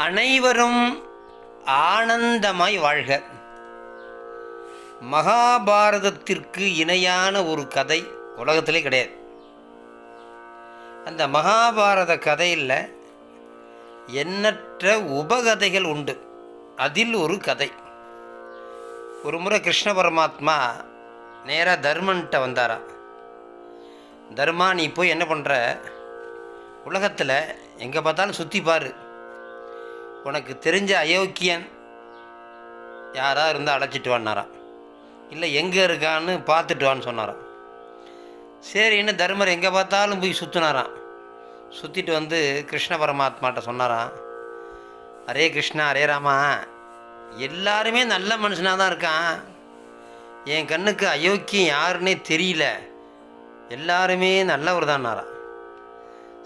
அனைவரும் ஆனந்தமாய் வாழ்க. மகாபாரதத்திற்கு இணையான ஒரு கதை உலகத்திலே கிடையாது. அந்த மகாபாரத கதையில் எண்ணற்ற உபகதைகள் உண்டு. அதில் ஒரு கதை. ஒரு முறை கிருஷ்ண பரமாத்மா நேராக தர்மன்கிட்ட வந்தாரா. தர்மா நீ போய் என்ன பண்ணுற உலகத்தில் எங்கே பார்த்தாலும் சுற்றி பாரு. உனக்கு தெரிஞ்ச அயோக்கியன் யாராக இருந்தால் அழைச்சிட்டு வான்னாராம் இல்லை எங்கே இருக்கான்னு பார்த்துட்டு வான்னு சொன்னாரான் சரின்னு தர்மர் எங்கே பார்த்தாலும் போய் சுற்றுனாரான் சுற்றிட்டு வந்து கிருஷ்ண பரமாத்மாட்ட சொன்னாரான் அரே கிருஷ்ணா அரே ராமா எல்லாருமே நல்ல மனுஷனாக தான் இருக்கான். என் கண்ணுக்கு அயோக்கியம் யாருன்னே தெரியல. எல்லாருமே நல்லவர் தான்னாரான்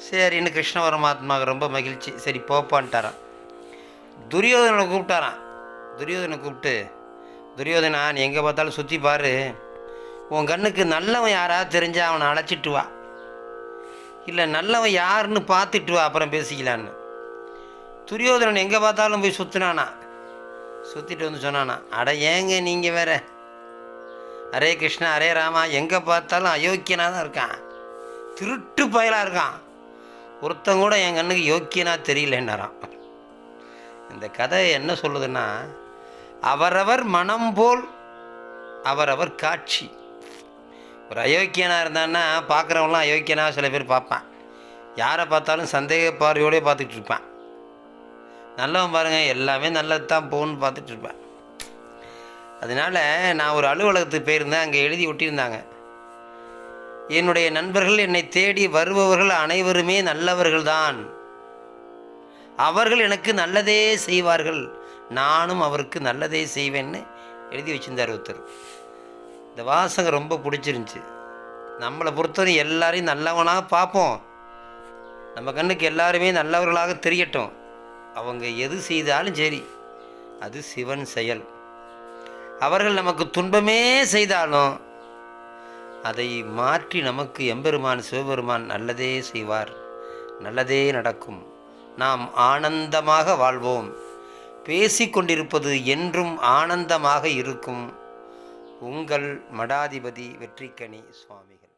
சரின்னு கிருஷ்ண பரமாத்மாவுக்கு ரொம்ப மகிழ்ச்சி. சரி போப்பான்ட்டாரான் துரியோதனை கூப்பிட்டாரான் துரியோதனை கூப்பிட்டு துரியோதனா நீ எங்கே பார்த்தாலும் சுற்றி பாரு. உன் கண்ணுக்கு நல்லவன் யாராவது தெரிஞ்சால் அவனை அழைச்சிட்டு வா. இல்லை நல்லவன் யாருன்னு பார்த்துட்டு வா அப்புறம் பேசிக்கலான்னு. துரியோதனன் எங்கே பார்த்தாலும் போய் சுற்றினானா சுற்றிட்டு வந்து சொன்னானா அட ஏங்க நீங்கள் வேற? அரே கிருஷ்ணா அரே ராமா எங்கே பார்த்தாலும் அயோக்கியனாக தான் இருக்கான். திருட்டு பயலாக இருக்கான். ஒருத்தன் கூட என் கண்ணுக்கு யோக்கியனா தெரியலன்னாரான் இந்த கதை என்ன சொல்லுதுன்னா அவரவர் மனம் போல் அவரவர் காட்சி. ஒரு அயோக்கியனாக இருந்தான்னா பார்க்குறவங்களாம் அயோக்கியனா சில பேர் பார்ப்பான். யாரை பார்த்தாலும் சந்தேக பார்வையோடய பார்த்துட்டு இருப்பான். நல்லவன் பாருங்கள் எல்லாமே நல்லது தான் போகணும்னு பார்த்துட்டு இருப்பேன். அதனால் நான் ஒரு அலுவலகத்துக்கு போயிருந்தேன் அங்கே எழுதி ஒட்டியிருந்தாங்க. என்னுடைய நண்பர்கள் என்னை தேடி வருபவர்கள் அனைவருமே நல்லவர்கள்தான். அவர்கள் எனக்கு நல்லதே செய்வார்கள். நானும் அவருக்கு நல்லதே செய்வேன்னு எழுதி வச்சிருந்தார் ஒருத்தர். இந்த வாசகம் ரொம்ப பிடிச்சிருந்துச்சி. நம்மளை பொறுத்தவரை எல்லாரையும் நல்லவனாக பார்ப்போம். நம்ம கண்ணுக்கு எல்லாருமே நல்லவர்களாக தெரியட்டும். அவங்க எது செய்தாலும் சரி அது சிவன் செயல். அவர்கள் நமக்கு துன்பமே செய்தாலும் அதை மாற்றி நமக்கு எம்பெருமான் சிவபெருமான் நல்லதே செய்வார். நல்லதே நடக்கும். நாம் ஆனந்தமாக வாழ்வோம். பேசிக்கொண்டிருப்பது என்றும் ஆனந்தமாக இருக்கும். உங்கள் மடாதிபதி வெற்றிக்கனி சுவாமிகள்.